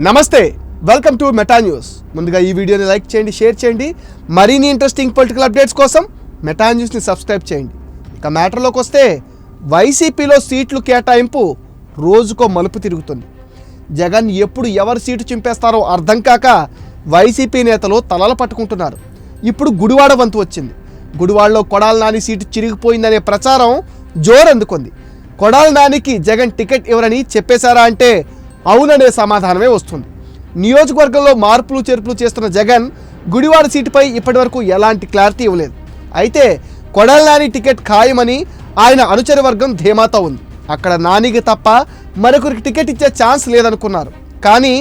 నమస్తే welcome to Meta news ముందుగా ఈ వీడియోని లైక్ చేయండి షేర్ చేయండి. మరిన్ని ఇంట్రెస్టింగ్ పొలిటికల్ అప్డేట్స్ కోసం మెటా న్యూస్ని సబ్స్క్రైబ్ చేయండి. ఇక మ్యాటర్లోకి వస్తే వైసీపీలో సీట్లు కేటాయింపు రోజుకో మలుపు తిరుగుతుంది. జగన్ ఎప్పుడు ఎవరు సీటు చింపేస్తారో అర్థం కాక వైసీపీ నేతలు తలలు పట్టుకుంటున్నారు. ఇప్పుడు గుడివాడ వంతు వచ్చింది. గుడివాడలో కొడాల నాని సీటు చిరిగిపోయిందనే ప్రచారం జోరందుకుంది. కొడాల నానికి జగన్ టికెట్ ఇవ్వరని చెప్పేశారా అంటే అవుననే సమాధానమే వస్తుంది. నియోజకవర్గంలో మార్పులు చేర్పులు చేస్తున్న జగన్ గుడివాడ సీటుపై ఇప్పటివరకు ఎలాంటి క్లారిటీ ఇవ్వలేదు. అయితే కొడాల నాని టికెట్ ఖాయమని ఆయన అనుచర వర్గం ధీమాతో ఉంది. అక్కడ నానికి తప్ప మరొకరికి టికెట్ ఇచ్చే ఛాన్స్ లేదనుకున్నారు. కానీ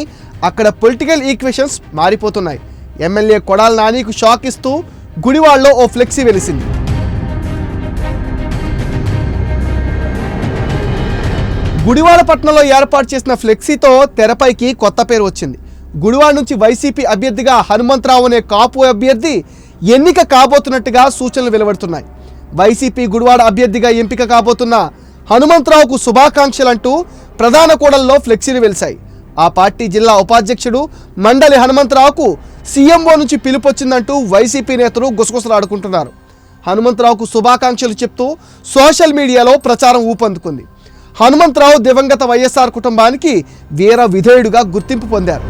అక్కడ పొలిటికల్ ఈక్వేషన్స్ మారిపోతున్నాయి. ఎమ్మెల్యే కొడాల నానికి షాక్ ఇస్తూ గుడివాడలో ఓ ఫ్లెక్సీ వెలిసింది. గుడివాడపట్నంలో ఏర్పాటు చేసిన ఫ్లెక్సీతో తెరపైకి కొత్త పేరు వచ్చింది. గుడివాడ నుంచి వైసీపీ అభ్యర్థిగా హనుమంతరావు అనే కాపు అభ్యర్థి ఎన్నిక కాబోతున్నట్టుగా సూచనలు వెలువడుతున్నాయి. వైసీపీ గుడివాడ అభ్యర్థిగా ఎంపిక కాబోతున్న హనుమంతరావుకు శుభాకాంక్షలంటూ ప్రధాన కూడల్లో ఫ్లెక్సీలు వెలిశాయి. ఆ పార్టీ జిల్లా ఉపాధ్యక్షుడు మండలి హనుమంతరావుకు సీఎంఓ నుంచి పిలుపొచ్చిందంటూ వైసీపీ నేతలు గుసగుసలాడుకుంటున్నారు. హనుమంతరావుకు శుభాకాంక్షలు చెప్తూ సోషల్ మీడియాలో ప్రచారం ఊపందుకుంది. హనుమంతరావు దివంగత వైఎస్ఆర్ కుటుంబానికి వీర విధేయుడుగా గుర్తింపు పొందారు.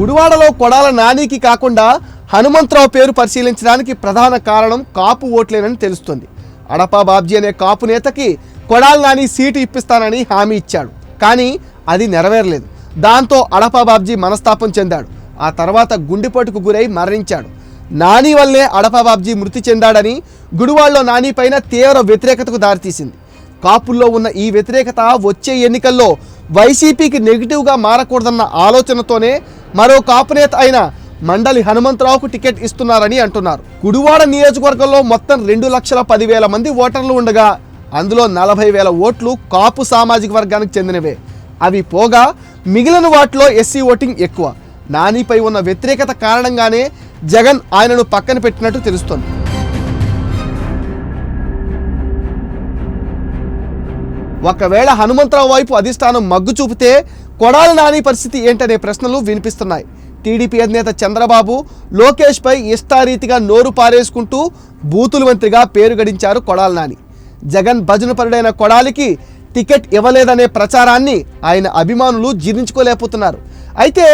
గుడివాడలో కొడాల నానికి కాకుండా హనుమంతరావు పేరు పరిశీలించడానికి ప్రధాన కారణం కాపు ఓట్లేనని తెలుస్తుంది. అడపా బాబ్జీ అనే కాపు నేతకి కొడాల నాని సీటు ఇప్పిస్తానని హామీ ఇచ్చాడు. కానీ అది నెరవేరలేదు. దాంతో అడపా బాబ్జీ మనస్తాపం చెందాడు. ఆ తర్వాత గుండెపోటుకు గురై మరణించాడు. నాని వల్లే అడపా బాబ్జీ మృతి చెందాడని గుడివాడలో నాని పైన తీవ్ర వ్యతిరేకతకు దారితీసింది. కాపుల్లో ఉన్న ఈ వ్యతిరేకత వచ్చే ఎన్నికల్లో వైసీపీకి నెగిటివ్గా మారకూడదన్న ఆలోచనతోనే మరో కాపు నేత అయిన మండలి హనుమంతరావుకు టికెట్ ఇస్తున్నారని అంటున్నారు. గుడివాడ నియోజకవర్గంలో మొత్తం రెండు లక్షల పదివేల మంది ఓటర్లు ఉండగా అందులో నలభై వేల ఓట్లు కాపు సామాజిక వర్గానికి చెందినవే. అవి పోగా మిగిలిన వాటిలో ఎస్సీ ఓటింగ్ ఎక్కువ. నానిపై ఉన్న వ్యతిరేకత కారణంగానే జగన్ ఆయనను పక్కన పెట్టినట్టు తెలుస్తోంది. ఒకవేళ హనుమంతరావు వైపు అధిష్టానం మగ్గు చూపితే కొడాల నాని పరిస్థితి ఏంటనే ప్రశ్నలు వినిపిస్తున్నాయి. టీడీపీ అధినేత చంద్రబాబు లోకేష్పై ఇష్టారీతిగా నోరు పారేసుకుంటూ బూతుల మంత్రిగా పేరు గడించారు కొడాల నాని. జగన్ భజనపరుడైన కొడాలికి టికెట్ ఇవ్వలేదనే ప్రచారాన్ని ఆయన అభిమానులు జీర్ణించుకోలేకపోతున్నారు. అయితే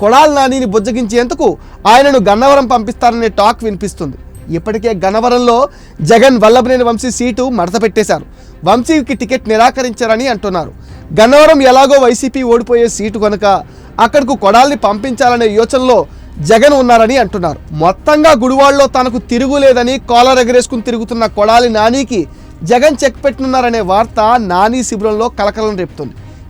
కొడాల నానిని బుజ్జగించేందుకు ఆయనను గన్నవరం పంపిస్తారనే టాక్ వినిపిస్తుంది. ఇప్పటికే గన్నవరంలో జగన్ వల్లభనేని వంశీ సీటు మడత పెట్టేశారు. వంశీకి టికెట్ నిరాకరించారని అంటున్నారు. గన్నవరం ఎలాగో వైసీపీ ఓడిపోయే సీటు కనుక అక్కడకు కొడాల్ని పంపించాలనే యోచనలో జగన్ ఉన్నారని అంటున్నారు. మొత్తంగా గుడివాడలో తనకు తిరుగులేదని కాలర్ ఎగరేసుకుని తిరుగుతున్న కొడాలి నానికి జగన్ చెక్ పెట్టనున్నారనే వార్త నాని శిబిరంలో కలకలం రేపుతుంది.